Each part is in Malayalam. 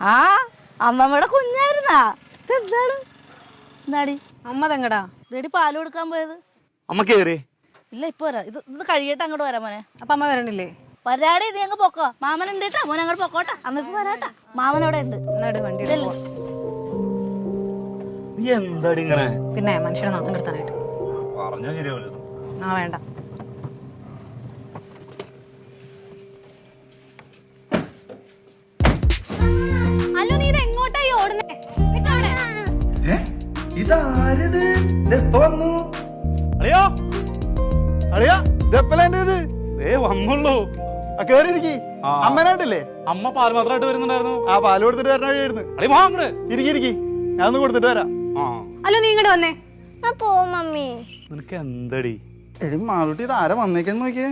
ആ അമ്മമ്മയുടെ കുഞ്ഞായിരുന്നാ. ഇതെന്താണ് എന്താടി? അമ്മ തെങ്ങടാ? ഇതേടി പാൽ കൊടുക്കാൻ പോയത്. അമ്മ കേറി ഇല്ല ഇപ്പൊ വരാം. ഇത് ഇത് കഴിയട്ടെ അങ്ങോട്ട് വരാം മോനെ. അപ്പൊ അമ്മ വരണില്ലേ? വരാടി ഇത് ഞങ്ങൾ പൊക്കോ. മാമൻ ഉണ്ട് കേട്ടോ. മോനെ അങ്ങോട്ട് പൊക്കോട്ടെ. ഇപ്പൊ വരാട്ടാ. മാമൻ അവിടെ ഉണ്ട്. എന്നാടി വണ്ടി എന്താടി ഇങ്ങനെ? പിന്നെ മനുഷ്യനെ നാണം കിടത്താനായിട്ട്. പറഞ്ഞാ ശരിയാവില്ല ആ വേണ്ട. ഏ വന്നുള്ളൂ. കേറിയിരിക്കി. അമ്മനായിട്ടില്ലേ? അമ്മ പാൽ മാത്രമായിട്ട് വരുന്നുണ്ടായിരുന്നു. ആ പാൽ കൊടുത്തിട്ട് വരണ വഴിയായിരുന്നു ഇരിക്കി ഞാൻ ഒന്ന് കൊടുത്തിട്ട് വരാം. അല്ല നീ ഇങ്ങോട്ട് വന്നേ. നിനക്ക് എന്തടി? എടി മാളൂട്ടി ഇത് ആരാ വന്നേക്കെന്ന് നോക്കിയേ.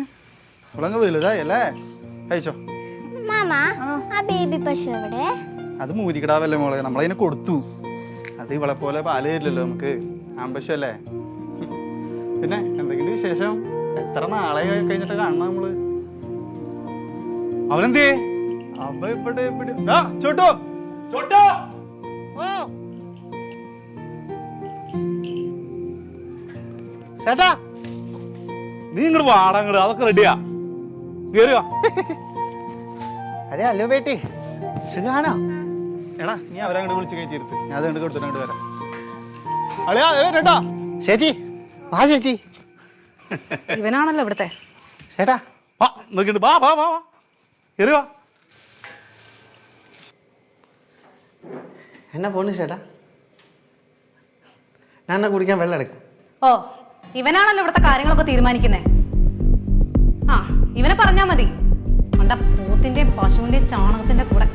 അവളങ്ങ് വലുതായി അല്ലേ കഴിച്ചോ അത് മൂരിക്കിടാവല്ലേ മോളെ. നമ്മളതിനെ കൊടുത്തു. അത് ഇവളെ പോലെ പാൽ തരില്ലല്ലോ നമുക്ക്. ആമ്പശം അല്ലേ? പിന്നെ എന്തെങ്കിലും വിശേഷം? എത്ര നാളെ കഴിഞ്ഞിട്ട് കാണണം നമ്മൾ? അവനെന്തേ? അവ ഇവിടെ ചോട്ടോ. ചോട്ടോ. ചേട്ടാ. നീ ഇങ്ങോട്ട് വാടങ്ങട് അതൊക്കെ റെഡിയാ കേറുക അരെ അല്ലോ ബേട്ടി. സുഖാണോ? എടാ നീ അവരങ്ങോട്ട് വിളിച്ച് കയറ്റിയിരുത്ത് ഞാൻ അത് കണ്ട് കൊടുത്തിട്ട് അങ്ങോട്ട് വരാം. അളിയാ ചേച്ചി വാ ചേച്ചി. ഇവനാണല്ലോ ഇവിടുത്തെ. ചേട്ടാ. ആ നോക്കിണ്ട് വാ വാ വാ വാ. കേറുക എന്നാ പോണു ചേട്ടാ? ഞാൻ എന്നാ കുടിക്കാൻ വെള്ളം എടുക്കാം. ഓ ഇവനാണല്ലോ ഇവിടുത്തെ കാര്യങ്ങളൊക്കെ തീരുമാനിക്കുന്നേ. ആ ഇവനെ പറഞ്ഞാ മതി. പണ്ട പൂത്തിന്റെയും പശുവിന്റെയും ചാണകത്തിന്റെ കൂടെ.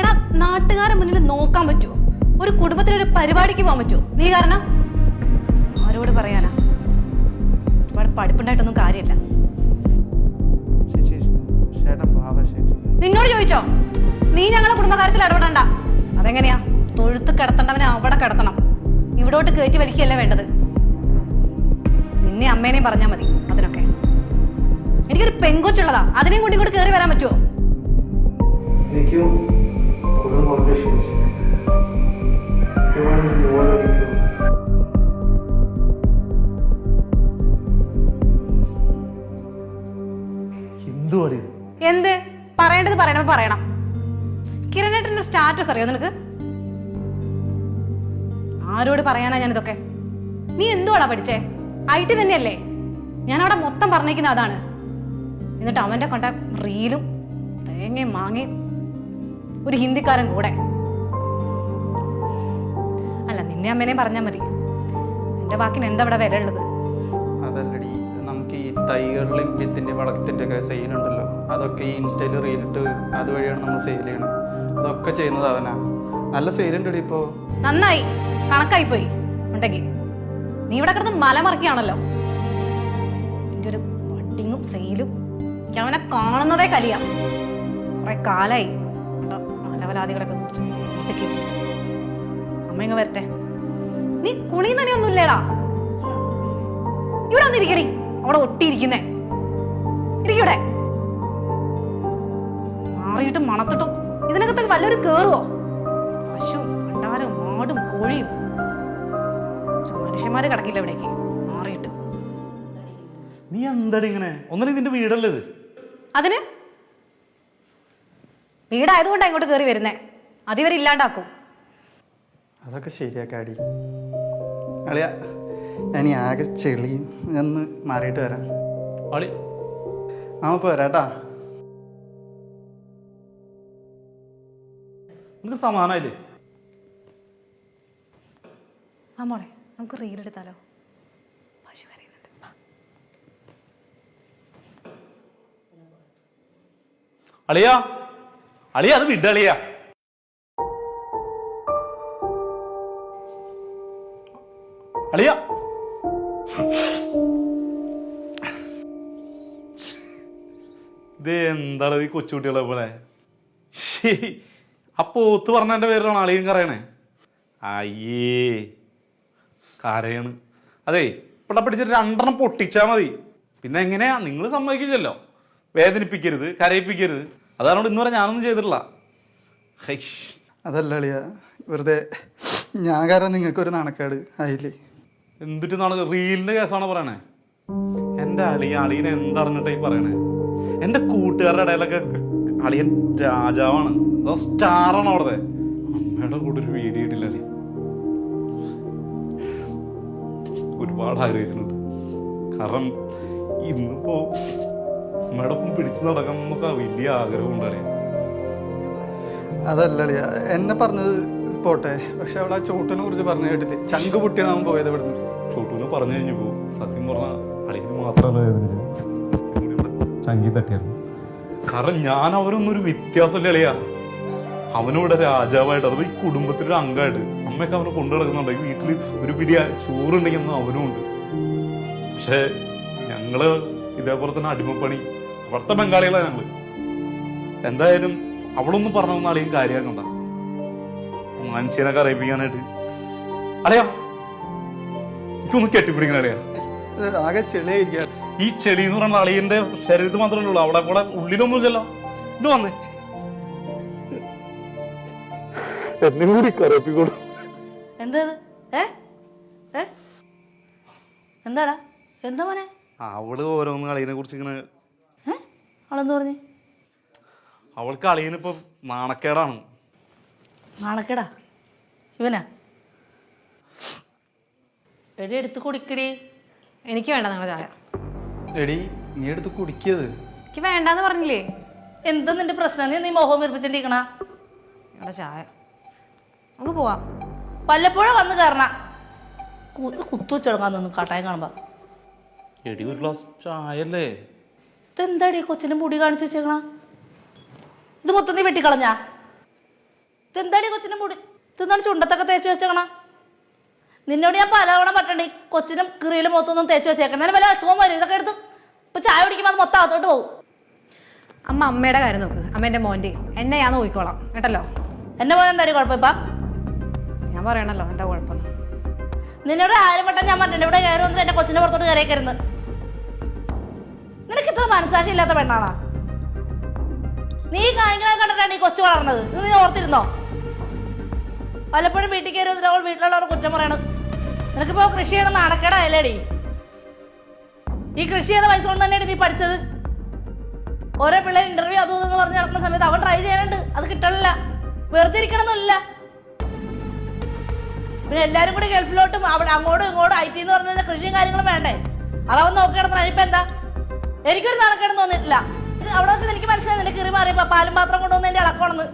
എടാ നാട്ടുകാരെ മുന്നിൽ നോക്കാൻ പറ്റുമോ ഒരു കുടുംബത്തിലൊരു പരിപാടിക്ക് പോകാൻ പറ്റുമോ നീ കാരണം? ആരോട് പറയാനാ? പഠിപ്പുണ്ടായിട്ടൊന്നും കാര്യമില്ല. നിന്നോട് ചോദിച്ചോ? നീ ഞങ്ങളെ കുടുംബകാര്യത്തിൽ ഇടപെടണ്ട. അതെങ്ങനെയാ? തൊഴുത്ത് കിടത്തേണ്ടവനെ അവിടെ കിടത്തണം. ഇവിടോട്ട് കയറ്റി വലിക്കുകയല്ലേ വേണ്ടത്? നിന്നെ അമ്മേനെയും പറഞ്ഞാൽ മതി അതിനൊക്കെ. എനിക്കൊരു പെങ്കൊച്ചുള്ളതാ. അതിനെയും കൂടി ഇങ്ങോട്ട് കയറി വരാൻ പറ്റുമോ എനിക്കും എന്തുവാടി എന്ത്? പറയേണ്ടത് പറയണത് പറയണം. കിരണേട്ടന്റെ സ്റ്റാറ്റസ് അറിയോ നിനക്ക്? ആരോട് പറയാനാ ഞാനിതൊക്കെ? നീ എന്തുവാടാ പഠിച്ചേ? ഐ ടി തന്നെയല്ലേ? ഞാൻ അവിടെ മൊത്തം പറഞ്ഞേക്കുന്ന അതാണ്. എന്നിട്ട് അവന്റെ കൊണ്ട റീലും തേങ്ങയും മാങ്ങയും ഒരു ഹിന്ദിക്കാരൻ കൂടെ. അല്ല നിന്നെ അമ്മേനെയും പറഞ്ഞാൽ മതി. എന്റെ വാക്കിന് എന്താ അവിടെ വില ഉള്ളത്? തൈകളിലും വിത്തിന്റെ വളത്തിന്റെ ഒക്കെ സെയിലുണ്ടല്ലോ അതൊക്കെ ഈ ഇൻസ്റ്റയിൽ റീലിട്ട് അതുവഴിയാണ് നമ്മൾ സെയിൽ ചെയ്യണം. അതൊക്കെ ചെയ്യുന്നത് അവനാ. നല്ല ഉണ്ട് ഇപ്പോൾ നന്നായി. കണക്കായി പോയി. ഉണ്ടെങ്കിൽ നീ ഇവിടെ കിടന്ന് മലമറിക്കുകയാണല്ലോ എന്റെ ഒരു വട്ടിങ്ങും സെയിലും എനിക്ക് അവനെ കാണുന്നതേ കലിയ. കുറെ കാലായി. മലവലാദികളൊക്കെ അമ്മ വരട്ടെ. നീ കുളിന്നനെ തന്നെ ഒന്നുമില്ലേടാ ഇവിടെ വന്നിരിക്കടി. അവിടെ ഒട്ടിയിരിക്കുന്നേ. ഇരിക്കൂടെ മാറിയിട്ട് മണത്തിട്ടും. ഇതിനകത്ത് വല്ലൊരു കേറുവോ? പശു കണ്ടാരും മാടും കോഴിയും. മനുഷ്യന്മാര് കിടക്കില്ല ഇവിടേക്ക്. മാറിയിട്ട്. നീ എന്താടി ഇങ്ങനെ? ഒന്നല്ലേ നിന്റെ വീടല്ലേ ഇത്? അതിന്? വീടായതുകൊണ്ടാ ഇങ്ങോട്ട് കയറി വരുന്നേ. അതിവരില്ലാണ്ടാക്കും അതൊക്കെ ശരിയാക്കാടി. അളിയ ഞാൻ ഈ ആകെ ചെളിയും ഒന്ന് മാറിയിട്ട് വരാം. ആ പോരാട്ടാ വരാട്ടാ. നിനക്ക് സമാനായില്ലേ ആ മോളെ നമുക്ക് പശു കരയുന്നുണ്ട്. വാ. അളിയാ അളിയാ അത് വിട് അളിയാ. അളിയാ. ഇത് എന്താണ് ഈ കൊച്ചുകുട്ടികളെ പോലെ? അപ്പോ ഒത്തു പറഞ്ഞ എന്റെ പേരിലാണ് അളിയും കറയണേ അയ്യേ കരയാണ്. അതെ ഇവിടെ പിടിച്ചിട്ട് രണ്ടെണ്ണം പൊട്ടിച്ചാൽ മതി. പിന്നെ എങ്ങനെയാ? നിങ്ങൾ സമ്മതിക്കില്ലല്ലോ. വേദനിപ്പിക്കരുത് കരയിപ്പിക്കരുത്. അതാണ് ഇന്ന് വരെ ഞാനൊന്നും ചെയ്തിട്ടില്ല. അതല്ല അളിയ വെറുതെ ഞാൻ കാരണം നിങ്ങൾക്കൊരു നാണക്കേട് ആയില്ലേ? എന്തിട്ട് നാളെ റീലിന്റെ കേസാണോ പറയണേ? എന്റെ അളിയ അളിയനെ എന്തറിഞ്ഞിട്ടായി പറയണേ? എന്റെ കൂട്ടുകാരുടെ ഇടയിലൊക്കെ അളിയൻ രാജാവാണ്. സ്റ്റാറാണ് അവിടുത്തെ? അമ്മയുടെ കൂടെ ഒരു വീഡിയോ ഇട്ടില്ല അളിയൻ. ഒരുപാട് ആഗ്രഹിച്ചിട്ടുണ്ട്. കാരണം ഇന്നിപ്പോ അമ്മയുടെ ഒപ്പം പിടിച്ചു നടക്കണം എന്നൊക്കെ വലിയ ആഗ്രഹമുണ്ട് അളിയൻ. അതല്ല അളിയ എന്നെ പറഞ്ഞത് പോട്ടെ. പക്ഷെ അവിടെ ആ ചോട്ടിനെ കുറിച്ച് പറഞ്ഞു കേട്ടില്ലേ ചങ്ക് പൊട്ടിയാണ് അവൻ പോയത് ഇവിടുന്ന്. ചോട്ടൂന് പറഞ്ഞു കഴിഞ്ഞു പോകും സത്യം പറഞ്ഞ അളിയന് മാത്രമല്ല ചങ്കി തട്ടിയായിരുന്നു. കാരണം ഞാൻ അവരൊന്നും ഒരു വ്യത്യാസമില്ല അളിയാ. അവനിവിടെ രാജാവായിട്ട് അഥവാ ഈ കുടുംബത്തിലൊരു അംഗമായിട്ട് അമ്മയൊക്കെ അവനെ കൊണ്ടു നടക്കുന്നുണ്ട്. വീട്ടിൽ ഒരു പിടി ചോറുണ്ടെങ്കിൽ ഒന്നും അവനും ഉണ്ട്. പക്ഷേ ഞങ്ങൾ ഇതേപോലെ തന്നെ അടിമപ്പണി. അവിടുത്തെ ബംഗാളികളാണ് ഞങ്ങൾ. എന്തായാലും അവളൊന്നും പറഞ്ഞൊന്നും അളിയും കാര്യമാക്കണ്ട മനുഷ്യനൊക്കെ അറിയിപ്പിക്കാനായിട്ട്. അളിയാ എനിക്കൊന്ന് കെട്ടിപ്പിടിക്കണ അളിയാ. ഇത് ആകെ ചെളിയായിരിക്കാം. ഈ ചെളി എന്ന് പറയുന്ന അളിയന്റെ ശരീരത്തിൽ മാത്രമേ ഉള്ളൂ. അവിടെ കൂടെ ഉള്ളിലൊന്നും ഇല്ലല്ലോ ഇത് വന്നേ. എന്നെ കൂടി കറപ്പിക്കോളൂ എന്താ? ഏ? ഏ? എന്താടാ? എന്താ മോനെ? അവൾ ഓരോന്ന് അളിയനെ കുറിച്ച് ഇങ്ങനെ അവളെന്ത് പറഞ്ഞു? അവൾക്ക് അളിയനിപ്പോ നാണക്കേടാണ്. നാണക്കേടാ? ഇവനാ? എടി എടുത്ത് കുടിക്കടി. എനിക്ക് വേണ്ട നിങ്ങൾ ചായ. എടി നീ എടുത്ത് കുടിക്കിയത് എനിക്ക് വേണ്ടാന്ന് പറഞ്ഞില്ലേ? എന്താ നിന്റെ പ്രശ്നം? നീ നീ മോഹം വീർപ്പിച്ചിട്ടിരിക്കണ നിങ്ങളുടെ ചായ. നമുക്ക് പോവാം. വല്ലപ്പോഴും വന്ന് കയറണ കുത്തു വെച്ചെടുക്കാൻ നിന്ന് കാട്ടായം കാണുമ്പോ. എടി ഒരു ഗ്ലാസ് ചായല്ലേ ഇതെന്താടി കൊച്ചിന്റെ മുടി കാണിച്ചു വെച്ചേക്കണ? ഇത് മൊത്തം നീ വെട്ടിക്കളഞ്ഞാ? ഇതെന്താടി കൊച്ചിന്റെ മുടി? ഇതെന്താണ് ചുണ്ടത്തൊക്കെ തേച്ച് വെച്ചേക്കണ? നിന്നോട് ഞാൻ പലതവണ പറ്റണ്ടേ കൊച്ചിനും കീറിയിലും മൊത്തമൊന്നും തേച്ച് വെച്ചേക്കണം എന്നാലും വല്ല അസുഖം വരും. ഇതൊക്കെ എടുത്ത് ഇപ്പൊ ചായ കുടിക്കുമ്പോൾ അത് മൊത്തം അകത്തോട്ട് പോകും. അമ്മ അമ്മയുടെ കാര്യം നോക്ക്. അമ്മ എന്റെ മോന്റെ. എന്നെ ഞാൻ നോക്കിക്കോളാം. കേട്ടല്ലോ? എന്റെ മോൻ എന്താടി കുഴപ്പം ഇപ്പൊ? ഞാൻ പറയണല്ലോ എന്താ കുഴപ്പം നിന്നോട് ആരും പെട്ടെന്ന് ഞാൻ പറഞ്ഞിട്ടുണ്ട് ഇവിടെ കയറി വന്നിട്ട് എന്റെ കൊച്ചിന്റെ പുറത്തോട്ട് കയറിയേക്കരുന്ന് നിനക്ക് ഇത്ര മനസാക്ഷി ഇല്ലാത്ത പെണ്ണാണാ? നീ കാണിക്കണ കണ്ടിട്ടാണ് ഈ കൊച്ചു വളർന്നത്. ഇത് നീ ഓർത്തിരുന്നോ? പലപ്പോഴും വീട്ടിൽ കയറി വന്നിട്ട് അവൾ വീട്ടിലുള്ളവർ കുറ്റം പറയണം. നിനക്കിപ്പോ കൃഷി ചെയ്യണം നടക്കടായല്ലേടി ഈ കൃഷി ചെയ്ത പൈസ കൊണ്ട് തന്നെയാണ് നീ പഠിച്ചത്. ഓരോ പിള്ളേർ ഇന്റർവ്യൂ അതും ഇതെന്ന് പറഞ്ഞ് നടക്കുന്ന സമയത്ത് അവൻ ട്രൈ ചെയ്യാനുണ്ട് അത് കിട്ടണില്ല. വെറുതെ ഇരിക്കണമെന്നില്ല പിന്നെ എല്ലാരും കൂടി ഗൾഫിലോട്ടും അവിടെ അങ്ങോട്ടും ഇങ്ങോട്ടും ഐ ടി എന്ന് പറഞ്ഞ കൃഷിയും കാര്യങ്ങളും വേണ്ടേ? അതവൻ നോക്കി കിടന്ന ഇനിയിപ്പോ എന്താ? എനിക്കൊരു നടക്കണം തോന്നിയിട്ടില്ല. ഇത് അവിടെ വെച്ച് എനിക്ക് മനസ്സിലായി നിന്റെ കിറി മാറിയപ്പോ പാലും പാത്രം കൊണ്ടുവന്ന് എന്റെ ഇളക്കണമെന്ന്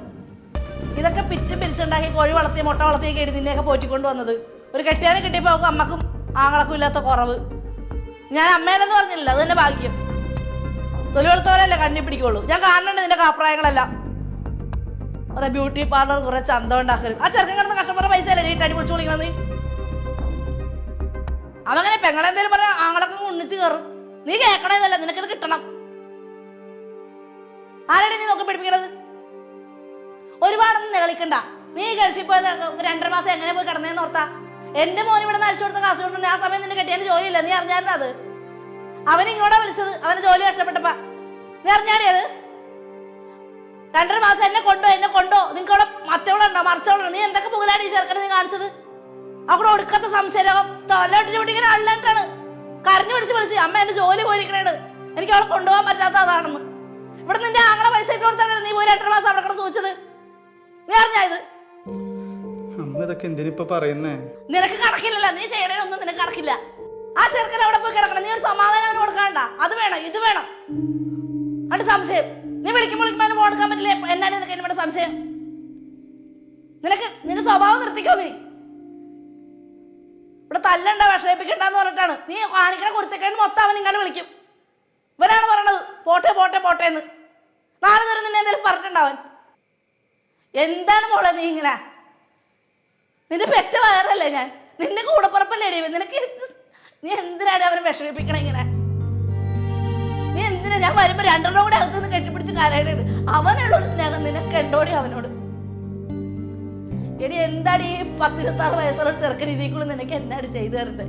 ഇതൊക്കെ പിറ്റ് പിരിച്ചുണ്ടാക്കി കോഴി വളർത്തി മുട്ട വളർത്തി കേടി നിന്നെയൊക്കെ പോറ്റിക്കൊണ്ട് വന്നത്. ഒരു കെട്ടിയാനെ കിട്ടിയപ്പോൾ അവൾക്ക് അമ്മക്കും ആങ്ങളക്കും ഇല്ലാത്ത കുറവ്. ഞാൻ അമ്മേനെന്ന് പറഞ്ഞില്ല അത് തന്നെ ഭാഗ്യം. തൊലി വെളുത്തവരല്ലേ കണ്ണി പിടിക്കുള്ളൂ. ഞാൻ കാണുന്നുണ്ട് നിന്റെ അഭിപ്രായങ്ങളെല്ലാം കുറെ ബ്യൂട്ടി പാർലർ കുറെ ചന്തം ഉണ്ടാക്കലും. ആ ചെറുക്കൻ കിടന്ന കഷ്ടപ്പെട്ട പൈസ അല്ലേ ഇട്ട് അടിപൊളിച്ചു വിളിക്കണത്? അവങ്ങനെ പെങ്ങളെന്തേലും പറഞ്ഞ ആങ്ങളൊക്കെ ഉണ്ണിച്ച് കയറും. നീ കേക്കണേന്നല്ല നിനക്കിത് കിട്ടണം. ആരാണ് നീ നോക്കി പിടിപ്പിക്കണത് ഒരുപാടൊന്നും നികളിക്കണ്ട നീ ഗൾഫിൽ പോയത് രണ്ടര മാസം എങ്ങനെ പോയി കിടന്നേന്ന് ഓർത്താ? എന്റെ മോൻ ഇവിടെ നടിച്ചു കൊടുത്ത കാശ് കൊണ്ടുണ്ട് ആ സമയം നിന്റെ കെട്ടിയാൻ ജോലിയില്ല. നീ അറിഞ്ഞായിരുന്നു അത്? അവൻ ഇങ്ങോട്ടാ വിളിച്ചത്. അവന് ജോലി കഷ്ടപ്പെട്ടപ്പ. നീ അറിഞ്ഞാലേ അത്? രണ്ടര മാസം എന്നെ കൊണ്ടോ എന്നെ കൊണ്ടോ? നിങ്ങൾക്ക് അവിടെ മറ്റവളുണ്ടോ? മറിച്ചവളുണ്ടോ? നീ എന്തൊക്കെ പുകലാണ് ഈ ചെറുക്കനെ നീ കാണിച്ചത്? അവിടെ ഒടുക്കത്ത സംശയം തലോട്ട് ചൂട്ടിങ്ങനെ അല്ലാണ്ടാണ് കരഞ്ഞു പിടിച്ച് വിളിച്ച് അമ്മ എന്റെ ജോലി പോയിരിക്കണേണ് എനിക്ക് അവളെ കൊണ്ടുപോകാൻ പറ്റാത്ത അതാണെന്ന് ഇവിടെ നിന്റെ ആങ്ങളെ പൈസ ഇട്ട് കൊടുത്താണ് നീ പോയി രണ്ടര മാസം അവിടെ കിടന്ന് സൂചിച്ചത് നീ അറിഞ്ഞാ ഇത്? അമ്മ ഇതൊക്കെ എന്തിനിപ്പൊ പറയുന്നേ? നിനക്ക് കണക്കില്ലല്ലോ. നീ ചെയ്യണേനൊന്നും നിനക്ക് കണക്കില്ല. ആ ചെറുക്കൻ അവിടെ പോയി കിടക്കണം. നീ ഒരു സമാധാനം അവന് കൊടുക്കാണ്ട. അത് വേണം ഇത് വേണം. അത് സംശയം. നീ വിളിക്കുമ്പോൾ വിളിക്കുമ്പോൾ അവന് ഫോൺ എടുക്കാൻ പറ്റില്ല. എന്നാണ് നിനക്ക് എന്നോട് സംശയം? നിനക്ക് നിന്റെ സ്വഭാവം നിർത്തിക്കോ നീ? ഇവിടെ തല്ലണ്ട വിഷമിപ്പിക്കണ്ടെന്ന് പറഞ്ഞിട്ടാണ്. നീ കാണിക്കണ കുറിച്ചൊക്കെയാണ് മൊത്തം അവൻ ഇങ്ങനെ വിളിക്കും. ഇവനാണ് പറയണത് പോട്ടെ പോട്ടെ പോട്ടെ എന്ന് നാളെ നേരം നിന്നെ എന്തെങ്കിലും പറഞ്ഞിട്ടുണ്ടാവൻ എന്താണ് മോളെ നീ ഇങ്ങനെ? നിന്റെ പെറ്റ വയറല്ലേ ഞാൻ? നിന്റെ കൂടപ്പുറപ്പല്ലേ നിനക്ക് നീ എന്തിനാണ് അവനെ വിഷമിപ്പിക്കണേ ഇങ്ങനെ? നീ എന്തിനാ? ഞാൻ വരുമ്പോ രണ്ടെണ്ണം കൂടെ അകത്ത് നിന്ന് കെട്ടിപ്പിടിച്ച് കാലായിട്ട് അവനുള്ള ഒരു സ്നേഹം നിനക്ക് ഉണ്ടോടി അവനോട്? എടി എന്താണ് ഈ പത്തിരുപത്തി ആറ് വയസ്സുള്ള ചെറുക്കൻ ഇതിൽ നിനക്ക് എന്നാണ് ചെയ്തു തരുന്നത്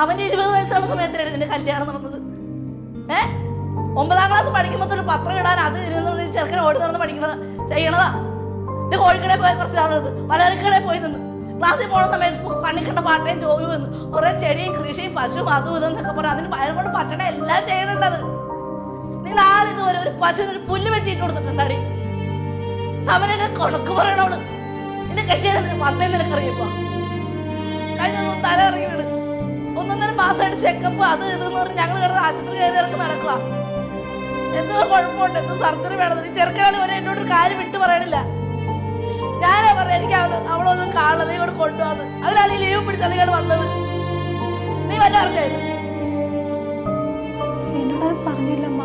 അവന്റെ ഇരുപത് വയസ്സുള്ള സമയത്തിലാണ് നിന്റെ കല്യാണം നടന്നത്? ഏ? ഒമ്പതാം ക്ലാസ് പഠിക്കുമ്പോ തൊട്ട് പത്രം ഇടാൻ അത് ഇരുന്ന് ചെറുക്കൻ ഓടി നടന്ന് പഠിക്കണത് ചെയ്യണതാ. പിന്നെ കോഴിക്കടയിൽ പോയി കുറച്ച് നാൾ പലചരക്കടയിൽ പോയി നിന്ന്. ക്ലാസ്സിൽ പോണ സമയത്ത് പണിക്കണ്ട പാട്ടയും ജോലി വന്ന്. കുറെ ചെടിയും കൃഷിയും പശുവും അതും ഇതെന്നൊക്കെ പറഞ്ഞു അതിന് പയർ കൊണ്ട് പറ്റണ എല്ലാം ചെയ്യണുണ്ടത് നീ നാളെ ഇതുവരെ ഒരു പശുവിന് ഒരു പുല്ല് വെട്ടിയിട്ട് കൊടുത്തിട്ടുണ്ടാടി. അവനെ കൊണക്ക് പറയണോൾ നിന്നെ കെട്ടിയത് വന്നേ നിനക്കറിയപ്പോ? കഴിഞ്ഞ തല ഇറങ്ങി വീണ്. ഒന്നൊന്നര മാസമായിട്ട് ചെക്കപ്പ് അത് ഇതെന്ന് പറഞ്ഞ് ഞങ്ങൾ കിടന്ന് ആശുപത്രി കയറി ഇറക്കി നടക്കുക എന്തോ കുഴപ്പമുണ്ട്. എന്തോ സർജറി വേണം. ചെറുക്കനാളി വരെ എന്നോട് ഒരു കാര്യം വിട്ടു പറയണില്ല. ഞാനാ പറഞ്ഞ എനിക്ക് അവൾ അവളൊന്നും കാണുന്നത് നീ ഇവിടെ കൊണ്ടുവന്ന്. അതിലാണ് ഈ ലീവ് പിടിച്ച് അതിങ്ങോട്ട് വന്നത്. നീ വല്ല അറിഞ്ഞായിരുന്നു? എന്നോട് പറഞ്ഞില്ലമ്മ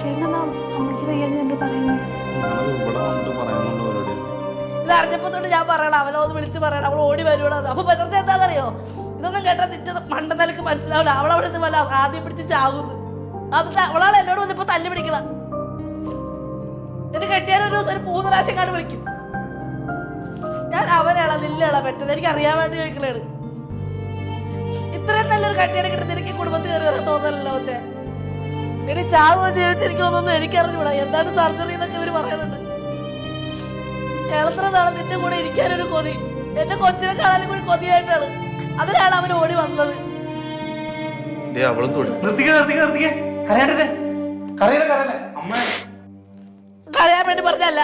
ചേട്ടനാ അമ്മയ്ക്ക് വയ്യാന്ന് എന്നോട് പറയുന്നു ഞാനത് ഇവിടെ വന്നിട്ട് പറയുന്നുണ്ട് അവരോട് ഇത് അറിഞ്ഞപ്പോ തൊട്ട് ഞാൻ പറയണം. അവനോട് വിളിച്ച് പറയണം. അവൾ ഓടി വരുവാണ്. അപ്പൊ പറ്റത്തെ എന്താണെന്നറിയോ? ഇതൊന്നും കേട്ടാ നിറ്റ മണ്ടനിലക്ക് മനസ്സിലാവില്ല. അവളവിടെ നിന്ന് വല്ല ആദ്യം പിടിച്ച് ചാവുന്നു. അവളാണ് എന്നോട് വന്നിപ്പോ തല്ലു പിടിക്കണ. എന്നിട്ട് കെട്ടിയാൽ ഒരു ദിവസം ഒരു മൂന്ന് പ്രാവശ്യം കണ്ട് വിളിക്കും. ഞാൻ അവനാളാ നില്ലളാ പറ്റുന്നത്? എനിക്ക് അറിയാൻ വേണ്ടി ചോദിക്കണേണ് ഇത്രയും നല്ലൊരു കട്ടിയാനെ കിട്ടുന്ന എനിക്ക് കുടുംബത്തിൽ കയറി വരാൻ തോന്നലല്ലോ ചേ ഇനി ചാവോ ജീവിച്ച് എനിക്ക് തോന്നുന്നു എനിക്കറിഞ്ഞൂടാ. എന്താണ് സർജറി എന്നൊക്കെ ഇവർ പറയുന്നുണ്ട് കേളത്ര നാളെ നിന്റെ കൂടെ ഇരിക്കാനൊരു കൊതി. എന്റെ കൊച്ചിനെ കാണാനും കൂടി കൊതിയായിട്ടാണ്. അതിനാണ് അവൻ ഓടി വന്നത്. അവളും തൊടു. നിർത്തിക്കേ നിർത്തിക്കേ നിർത്തിക്കേ. കരയാണ്ടേ കരയണ കരയല്ലേ? അമ്മ. കരയാൻ വേണ്ടി പറഞ്ഞല്ല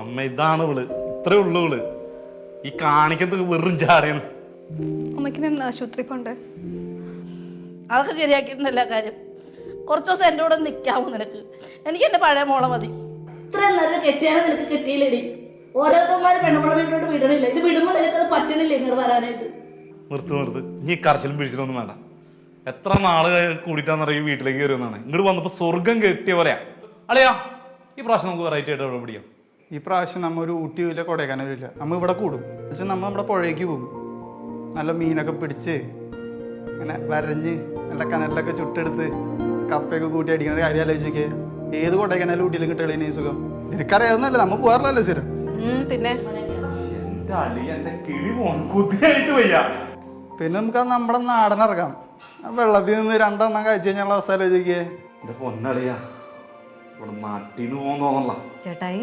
അമ്മ ഇതാണ് ഇവൾ. ഇത്രേ ഉള്ളു ഇവൾ. ഈ കാണിക്കുന്നത് വെറും ചാടിയാണ്. അമ്മയ്ക്ക് നിന്ന് ആശുപത്രി പോണ്ടേ? അതൊക്കെ ശരിയാക്കിയിട്ടുണ്ടല്ല കാര്യം. കുറച്ച് ദിവസം എന്റെ കൂടെ നിൽക്കാമോ നിനക്ക്. എനിക്ക് എന്റെ പഴയ മോളെ മതി. ഇത്രയും നല്ലൊരു കെട്ടിയാണ് നിനക്ക് കിട്ടിയില്ലടി. ഓരോരുത്തന്മാരും പെണ്ണുമ്പള വീട്ടിലോട്ട് വിടണില്ല. ഇത് വിടുമ്പോൾ നിനക്കത് പറ്റണില്ല ഇങ്ങോട്ട് വരാനായിട്ട്. നിർത്ത് നിർത്ത്. ഇനി കരച്ചിലും പിടിച്ചിട്ടൊന്നും വേണ്ട. എത്ര നാൾ കൂടിയിട്ടാണെന്നറിയ ഈ വീട്ടിലേക്ക് കയറി വന്നാണ് ഇങ്ങോട്ട് വന്നപ്പോ സ്വർഗം കെട്ടിയ പോലെയാ. അളിയാ ഈ പ്രാവശ്യം നമുക്ക് വെറൈറ്റി ആയിട്ട് എവിടെ പിടിക്കാം? ഈ പ്രാവശ്യം നമ്മ ഒരു ഊട്ടിയില്ല കൊടൈക്കനാലും ഇല്ല നമ്മ ഇവിടെ കൂടും. പക്ഷെ നമ്മ നമ്മുടെ പുഴയ്ക്ക് പോകും. നല്ല മീനൊക്കെ പിടിച്ച് ഇങ്ങനെ വരഞ്ഞ് നല്ല കനലിലൊക്കെ ചുട്ടെടുത്ത് കപ്പയൊക്കെ കൂട്ടി അടിക്കുന്ന കാര്യം ആലോചിക്കേ ഏത് കൊടൈക്കനാലും ഊട്ടിയിലും കിട്ടുകളീ സുഖം. നിനക്കറിയാവുന്നല്ലേ നമ്മൾ പോകാറില്ലല്ലോ സ്ഥിരം. പിന്നെ? പിന്നെ നമുക്ക് ആ നമ്മുടെ നാടൻ ഇറക്കാം വെള്ളത്തിൽ നിന്ന് രണ്ടെണ്ണം കഴിച്ചു കഴിഞ്ഞാൽ അവസ്ഥ ആലോചിക്കേ പൊന്നളിയാ ഇവിടെ നാട്ടിന്ന് പോകാൻ തോന്നല്ല ചേട്ടായി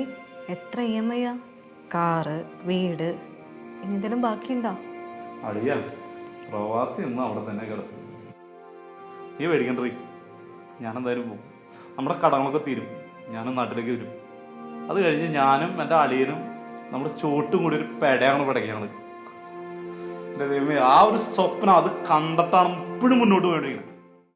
എത്ര ഇ എം ഐയാ കാറ് വീട് എന്തെങ്കിലും ബാക്കിയുണ്ടോ? അളിയ പ്രവാസി ഒന്നും അവിടെ തന്നെ കിടക്കും. നീ പേടിക്കണ്ടേ ഞാൻ എന്തായാലും പോകും നമ്മുടെ കടങ്ങളൊക്കെ തീരും. ഞാനും നാട്ടിലേക്ക് വരും. അത് കഴിഞ്ഞ് ഞാനും എന്റെ അളിയനും നമ്മുടെ ചോട്ടും കൂടി ഒരു പെടയാണ് പടയ്ക്കാണ് എന്റെ ദൈവമേ ആ ഒരു സ്വപ്നം അത് കണ്ടിട്ടാണ് ഇപ്പോഴും മുന്നോട്ട് പോയിട്ടിരിക്കുന്നത്